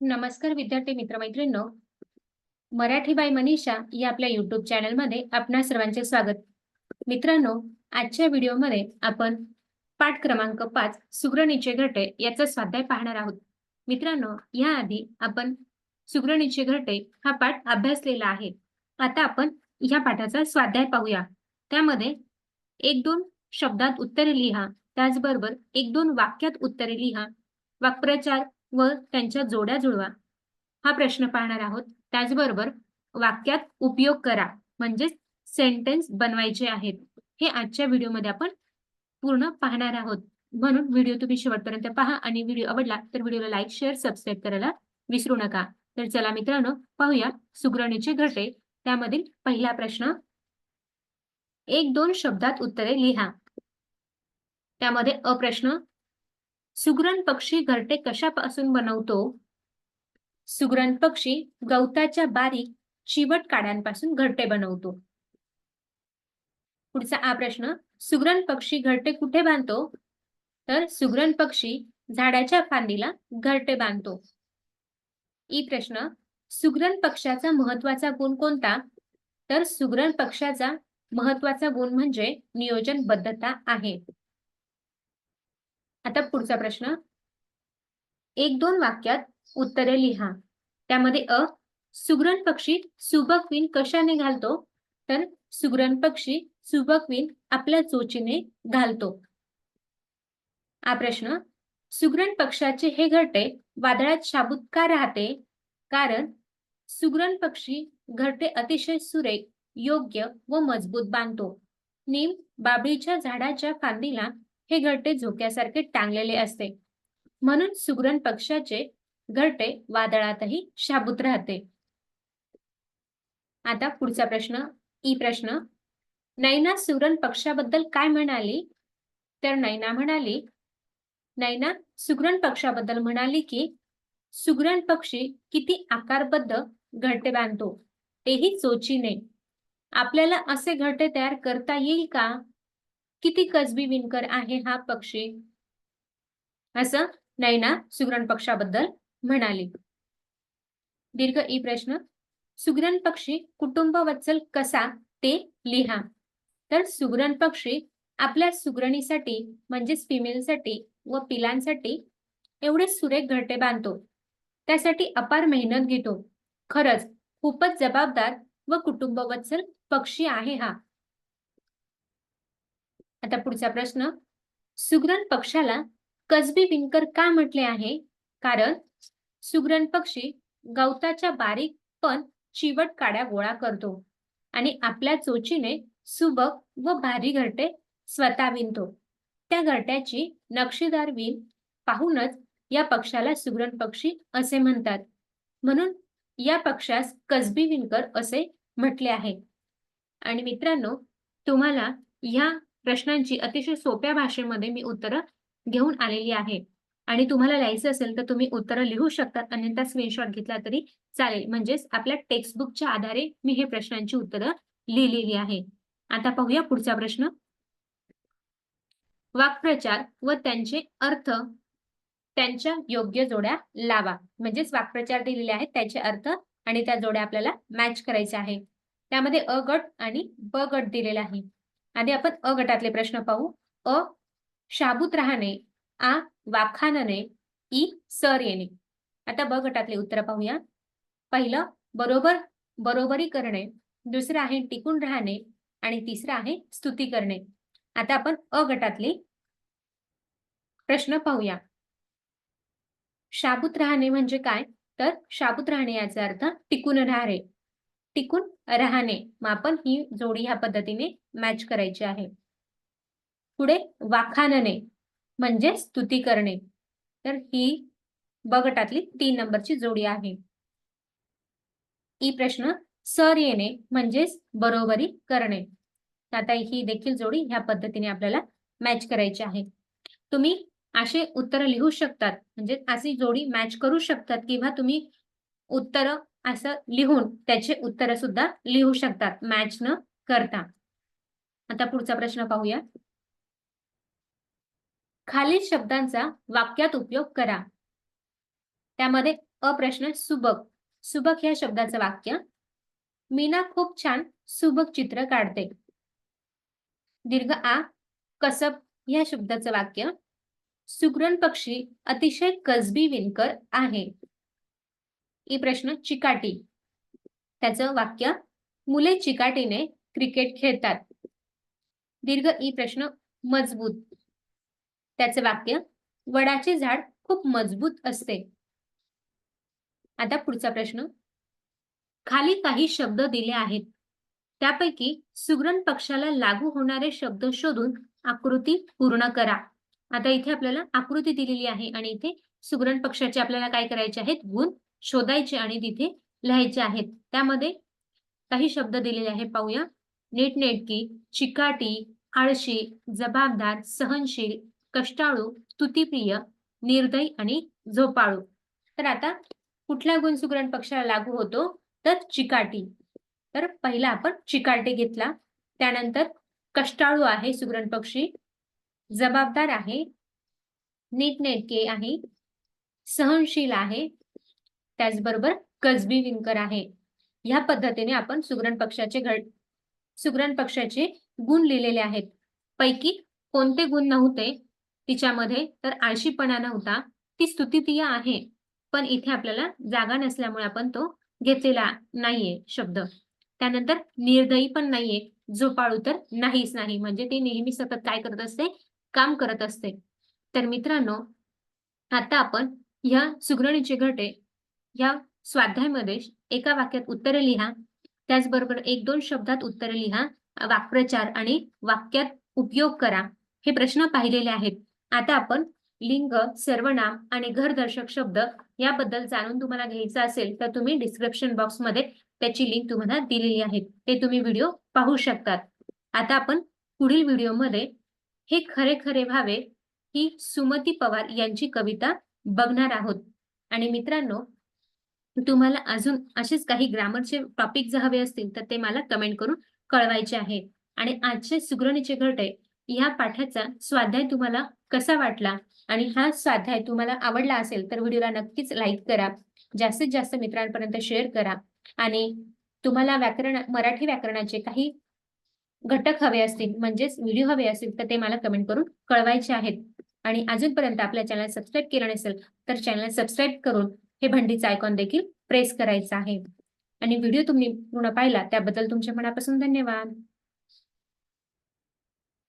नमस्कार विद्यार्थी मित्रमैत्रिणींनो. मराठी बाय मनीषा या आपल्या युट्यूब चॅनलमध्ये आपणा सर्वांचे स्वागत. मित्रांनो आजच्या व्हिडिओमध्ये आपण पाठ क्रमांक पाच सुग्रणीचे घटे याचा स्वाध्याय पाहणार आहोत. मित्रांनो याआधी आपण सुग्रणीचे घटे हा पाठ अभ्यासलेला आहे. आता आपण ह्या पाठाचा स्वाध्याय पाहूया. त्यामध्ये एक दोन शब्दात उत्तरे लिहा. त्याचबरोबर एक दोन वाक्यात उत्तरे लिहा. वाक्प्रचार व त्यांच्या जोड्या जुळवा. हा प्रश्न पाहणार आहोत. त्याचबरोबर वाक्यात उपयोग करा. म्हणजेच सेंटेन्स बनवायचे आहेत. हे आजच्या व्हिडिओमध्ये आपण पूर्ण पाहणार आहोत. म्हणून व्हिडिओ तुम्ही शेवटपर्यंत पहा आणि व्हिडिओ आवडला तर व्हिडिओला लाईक शेअर सबस्क्राईब करायला विसरू नका. तर चला मित्रांनो पाहूया सुग्रणीचे घटे त्यामधील पहिला प्रश्न एक दोन शब्दात उत्तरे लिहा. त्यामध्ये अप्रश्न सुग्रण पक्षी घरटे कशापासून बनवतो? सुग्रण पक्षी गवताच्या बारीक चिवट काड्यांपासून घरटे बनवतो. पुढचा हा प्रश्न सुग्रण पक्षी घरटे कुठे बांधतो? तर सुग्रण पक्षी झाडाच्या फांदीला घरटे बांधतो. ई प्रश्न सुग्रण पक्षाचा महत्त्वाचा गुण कोणता? तर सुग्रण पक्षाचा महत्त्वाचा गुण म्हणजे नियोजनबद्धता आहे. आता पुढचा प्रश्न. एक दोन वाक्यात उत्तरे लिहा. त्यामध्ये अ सुग्रण पक्षी सुबकवीन कशाने घालतो? तर सुग्रण पक्षी सुबकवीन आपल्या चोचीने घालतो. हा प्रश्न. सुग्रण पक्षाचे हे घरटे वादळात शाबूत का राहते? कारण सुग्रण पक्षी घरटे अतिशय सुरेख योग्य व मजबूत बांधतो. नीम बाबळीच्या झाडाच्या फांदीला हे घरटे झोक्यासारखे टांगलेले असते. म्हणून सुग्रण पक्षाचे घरटे वादळातही शाबूत राहते. आता पुढचा प्रश्न ई प्रश्न. नैना सुग्रण पक्षाबद्दल काय म्हणाली? तर नैना म्हणाली नैना सुग्रण पक्षाबद्दल म्हणाली की सुग्रण पक्षी किती आकारबद्ध घरटे बांधतो तेही चोचीने आपल्याला असे घरटे तयार करता येईल का? किती कसबी विणकर आहे हा पक्षी? असं नैना सुग्रण पक्षाबद्दल म्हणाली. दीर्घ ई प्रश्न. सुग्रण पक्षी कुटुंब वत्सल कसा ते लिहा. तर सुग्रण पक्षी आपल्या सुग्रणीसाठी म्हणजेच फिमेलसाठी व पिलांसाठी एवढे सुरेख घरटे बांधतो. त्यासाठी अपार मेहनत घेतो. खरंच खूपच जबाबदार व कुटुंबवत्सल पक्षी आहे हा. आता पुढचा प्रश्न. सुग्रण पक्षाला कसबी विणकर का म्हटले आहे? कारण सुग्रण पक्षी गवताच्या बारीक पण चिवट काड्या गोळा करतो आणि आपल्या चोचीने सुबक व भारी घरटे स्वतः विणतो. त्या घरट्याची नक्षीदार विण पाहूनच या पक्षाला सुग्रण पक्षी असे म्हणतात. म्हणून या पक्षास कसबी विणकर असे म्हटले आहे. आणि मित्रांनो तुम्हाला ह्या प्रश्नांची अतिशय सोप्या भाषेमध्ये मी उत्तरं घेऊन आलेली आहे. आणि तुम्हाला लिहायचं असेल तर तुम्ही उत्तरं लिहू शकतात. अन्यथा स्क्रीनशॉट घेतला तरी चालेल. म्हणजेच आपल्या टेक्स्टबुकच्या आधारे मी हे प्रश्नांची उत्तरं लिहिलेली आहे. आता पाहूया पुढचा प्रश्न. वाक्प्रचार व त्यांचे अर्थ त्यांच्या योग्य जोड्या लावा. म्हणजेच वाक्प्रचार दिलेले आहेत त्याचे अर्थ आणि त्या जोड्या आपल्याला मॅच करायचे आहे. त्यामध्ये अ गट आणि ब गट दिलेला आहे. आधी आपण अ गटातले प्रश्न पाहू. अ शाबूत राहणे आ वाखानने ई सर येणे. आता ब गटातले उत्तर पाहूया. पहिलं बरोबर बरोबरी करणे. दुसरं आहे टिकून राहणे आणि तिसरं आहे स्तुती करणे. आता आपण अ गटातले प्रश्न पाहूया. शाबूत राहणे म्हणजे काय? तर शाबूत राहणे याचा अर्थ टिकून राहणे. टिकून राहणे. मग आपण ही जोडी ह्या पद्धतीने मॅच करायची आहे. पुढे वाखानने म्हणजे स्तुती करणे. तर ही बगटातली तीन नंबरची जोडी आहे. ई प्रश्न सर येणे म्हणजेच बरोबरी करणे. आता ही देखील जोडी ह्या पद्धतीने आपल्याला मॅच करायची आहे. तुम्ही असे उत्तर लिहू शकतात. म्हणजे अशी जोडी मॅच करू शकतात किंवा तुम्ही उत्तर असं लिहून त्याचे उत्तर सुद्धा लिहू शकतात. मॅच न करता. आता पुढचा प्रश्न पाहूया. खालील शब्दांचा वाक्यात उपयोग करा. त्यामध्ये अ प्रश्न सुबक. सुबक या शब्दाचं वाक्य. मीना खूप छान सुबक चित्र काढते. दीर्घ आ कसब या शब्दाचं वाक्य. सुग्रण पक्षी अतिशय कसबी विणकर आहे. ई प्रश्न चिकाटी. त्याचं वाक्य मुले चिकाटीने क्रिकेट खेळतात. दीर्घ ई प्रश्न मजबूत. त्याचे वाक्य वडाचे झाड खूप मजबूत असते. आता पुढचा प्रश्न. खाली काही शब्द दिले आहेत. त्यापैकी सुग्रण पक्षाला लागू होणारे शब्द शोधून आकृती पूर्ण करा. आता इथे आपल्याला आकृती दिलेली आहे आणि इथे सुग्रण पक्षाचे आपल्याला काय करायचे आहेत? गुण शोधायचे आणि तिथे लिहायचे आहेत. त्यामध्ये काही शब्द दिलेले आहेत पाहूया. नीटनेटकी चिकाटी आळशी जबाबदार सहनशील कष्टाळू तुतीप्रिय निर्दयी आणि झोपाळू. तर आता कुठला गुणसुग्रण पक्षाला लागू होतो? तर चिकाटी. तर पहिला आपण चिकाटी घेतला. त्यानंतर कष्टाळू आहे सुग्रण पक्षी जबाबदार आहे नीटनेटके आहे सहनशील आहे त्याचबरोबर कसबी विणकर आहे. ह्या पद्धतीने आपण सुग्रण पक्षाचे घड सुग्रण पक्षाचे गुण लिहिलेले आहेत. पैकी कोणते गुण नव्हते तिच्यामध्ये तर आळशीपणा नव्हता. ती स्तुतितीय आहे पण इथे आपल्याला जागा नसल्यामुळे आपण तो घेतलेला नाहीये शब्द. त्यानंतर निर्दयी पण नाहीये. झोपाळू तर नाहीच नाही. म्हणजे ती नेहमी सतत काय करत असते? काम करत असते. तर मित्रांनो आता आपण ह्या सुग्रणीचे घटे या स्वाध्यायमध्ये एका वाक्यात उत्तरे लिहा. त्याचबरोबर एक दोन शब्दात उत्तरे लिहा. वाक्प्रचार आणि वाक्यात उपयोग करा. हे प्रश्न पाहिलेले आहेत. आता आपण लिंग सर्वनाम आणि घरदर्शक शब्द याबद्दल जाणून तुम्हाला घ्यायचं असेल तर तुम्ही डिस्क्रिप्शन बॉक्समध्ये त्याची लिंक तुम्हाला दिलेली आहे. ते तुम्ही व्हिडिओ पाहू शकतात. आता आपण पुढील व्हिडिओमध्ये हे खरे खरे व्हावे ही सुमती पवार यांची कविता बघणार आहोत. आणि मित्रांनो तुम्हाला अजून असेच काही ग्रामरचे टॉपिक जर हवे असतील तर ते मला कमेंट करून कळवायचे आहे. आणि आजचे सुग्रणीचे घटे या पाठाचा स्वाध्याय तुम्हाला कसा वाटला? आणि हा स्वाध्याय तुम्हाला आवडला असेल तर व्हिडिओला नक्कीच लाईक करा. जास्तीत जास्त मित्रांपर्यंत शेअर करा. आणि तुम्हाला व्याकरण मराठी व्याकरणाचे काही घटक हवे असतील म्हणजेच व्हिडिओ हवे असतील तर ते मला कमेंट करून कळवायचे आहेत. आणि अजूनपर्यंत आपल्या चॅनल सबस्क्राईब केलं नसेल तर चॅनल सबस्क्राईब करून हे भंडीचं आयकॉन देखील प्रेस करायचं आहे. आणि व्हिडिओ तुम्ही पूर्ण पाहिला त्याबद्दल तुमच्या मनापासून धन्यवाद.